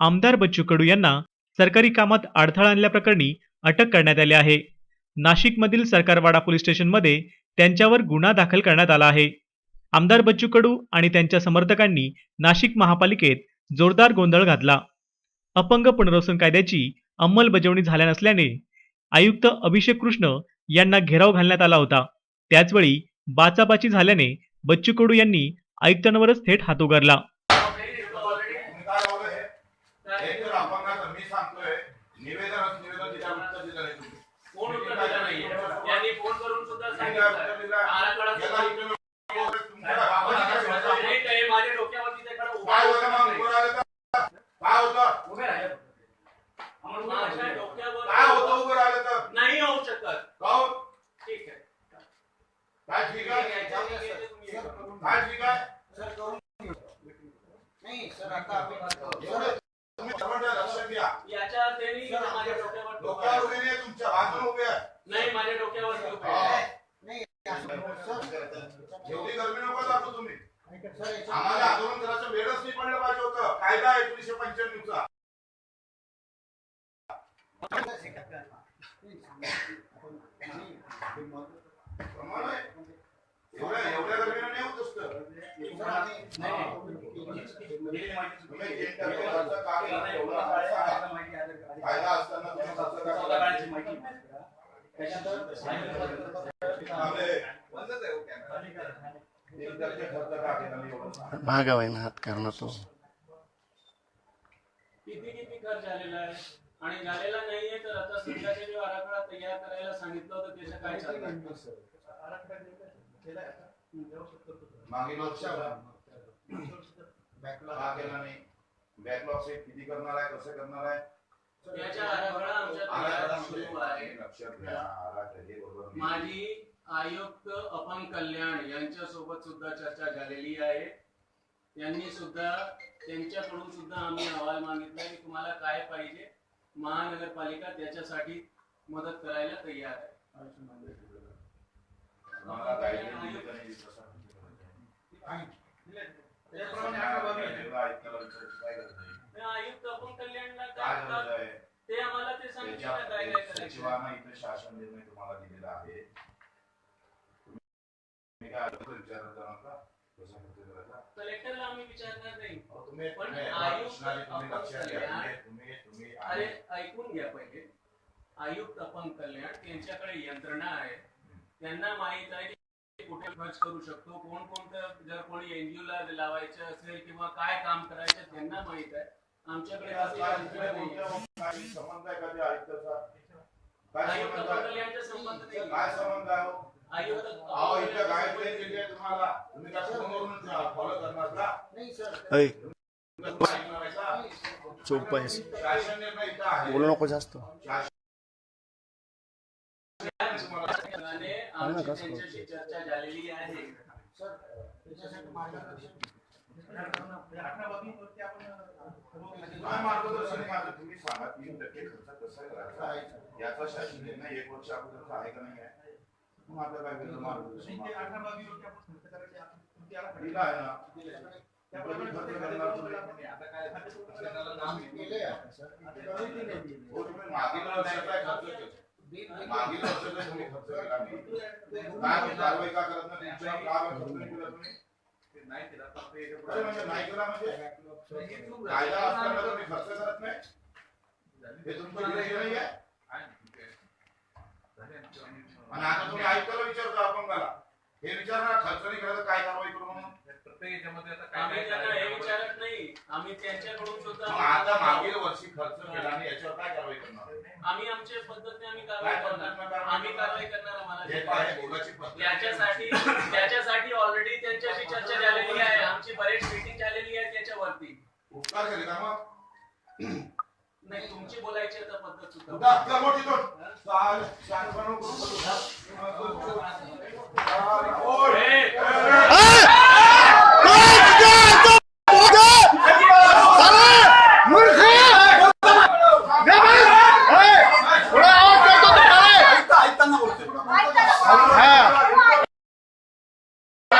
आमदार बच्चू कडू यांना सरकारी कामात अडथळा आणल्याप्रकरणी अटक करण्यात आली आहे. नाशिकमधील सरकारवाडा पोलीस स्टेशनमध्ये त्यांच्यावर गुन्हा दाखल करण्यात आला आहे. आमदार बच्चू कडू आणि त्यांच्या समर्थकांनी नाशिक महापालिकेत जोरदार गोंधळ घातला. अपंग पुनर्वसन कायद्याची अंमलबजावणी झाल्या नसल्याने आयुक्त अभिषेक कृष्ण यांना घेराव घालण्यात आला होता. त्याचवेळी बाचाबाची झाल्याने बच्चू कडू यांनी आयुक्तांवरच थेट हात उगारला. डोक्यावर उभे नाही तुमच्या बाजूला उभे नाही माझ्या डोक्यावरती आम्हाला आंदोलन करायचं वेळच नाही पडलं पाहिजे होतं. कायदा एकोणीशे पंच्याण्णवचा. प्रमाण आहे. एवढ्या एवढ्या गर्मीनं नाही होत असतं. कायदा असताना तुम्ही खर्च का केला नाही? थांबे. एक टक्के खर्च का केला नाही एवढं सांगा. भागाव आहे ना करणं तो किती किती खर्च झालेला आहे. आणि झालेला नाहीये तर आता सध्याचे जो आराखडा तयार करायला सांगितलं होतं त्याचं काय चाललंय? मागील बॅकलॉग सेट किती करणार आहे कसं करणार आहे? त्याच्या आराखडा आमच्या म्हणजे सुरू आहे. लक्षात घ्या आराखडा हे बरोबर. माझी आयुक्त अपंग कल्याण यांच्या सोबत सुद्धा चर्चा झालेली आहे. त्यांनी सुद्धा त्यांच्याकडून सुद्धा आम्ही अहवाल मागितला की तुम्हाला काय पाहिजे? महानगरपालिका त्याच्यासाठी मदत करायला तयार आहे. आयुक्त अपंग कल्याणला काय ते आम्हाला ते सांगितलं काय काय करायचं? सचिवांना इथे शासन निर्णय तुम्हाला दिलेला आहे तुम्ही काय अगोदर विचारलं होतं ना कसं खर्च करायचा? कलेक्टरला आम्ही विचारणार नाही. पण आयुक्त अरे ऐकून घ्या पहिले. आयुक्त अपंग कल्याण त्यांच्याकडे यंत्रणा आहे. त्यांना माहीत आहे की कुठे खर्च करू शकतो कोण कोणतं जर कोणी एनजीओ ला लावायचं असेल किंवा काय काम करायचं त्यांना माहीत आहे. आमच्याकडे काय तशी काय यंत्रणा नाही आहे. काय संबंध आहे का त्या आयुक्ताचा काय आयुक्त संबंध अपंग आहे कल्याणचा संबंध नाही काय संबंध आहे हो? आयुक्त अहो अपंग इथं कल्याणचा गाईडलाईन संबंध दिली आहे तुम्हाला तुम्ही त्या फोनवरून फॉलो करणार का नाही सर ऐ चोप बोलू नको जास्त मार्गदर्शन माझं तुम्ही सांगा तीन टक्के खर्च कसा करायचा याचा शासन निर्णय एक वर्ष अगोदरचा आहे का नाही आहे मग काय मार्गदर्शन दिला आहे ना खर्च मागील काय वर्षाचा तुम्ही खर्च केला नाही. कारवाई का करत नाही खर्च नाही केला म्हणजे नाही कायदा असताना तुम्ही खर्च करत नाही हे तुमचं नाही आहे आणि आता तुम्ही ऐकायला आपण अपंगाला हे विचारणार खर्च नाही करायचं काय कारवाई करू म्हणून प्रत्येक याच्यामध्ये आता काय नाही आम्ही त्यांच्याकडून सुद्धा आता मागील वर्षी खर्च केला आणि याच्यावर काय कारवाई करणार? आम्ही आमच्या पद्धतीने आम्ही कारवाई करणार. आम्ही? कारवाई करणार आम्हाला. पद्धत त्याच्यासाठी त्याच्यासाठी ऑलरेडी त्यांच्याशी चर्चा झालेली आहे. आमची बरेच मीटिंग झालेली आहे त्याच्यावरती. उपकार केले का मग? नाही तुमची बोलायची आता पद्धत सुद्धा. चल मोठी.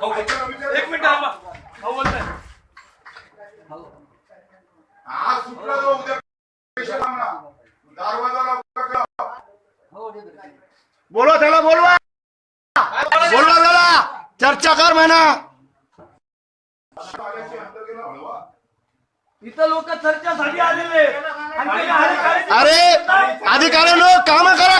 भाऊ बोलताय. एक मिनिट थांबा भाऊ बोलताय आज सुटला तो उद्या पैसे मागणार. दरवाजा लवकर कर. बोलवा त्याला बोलवा बोलवा त्याला चर्चा कर म्हणा. इथं लोक चर्चेसाठी आलेले अधिकारी- अरे अधिकाऱ्यानो काम करा काम करा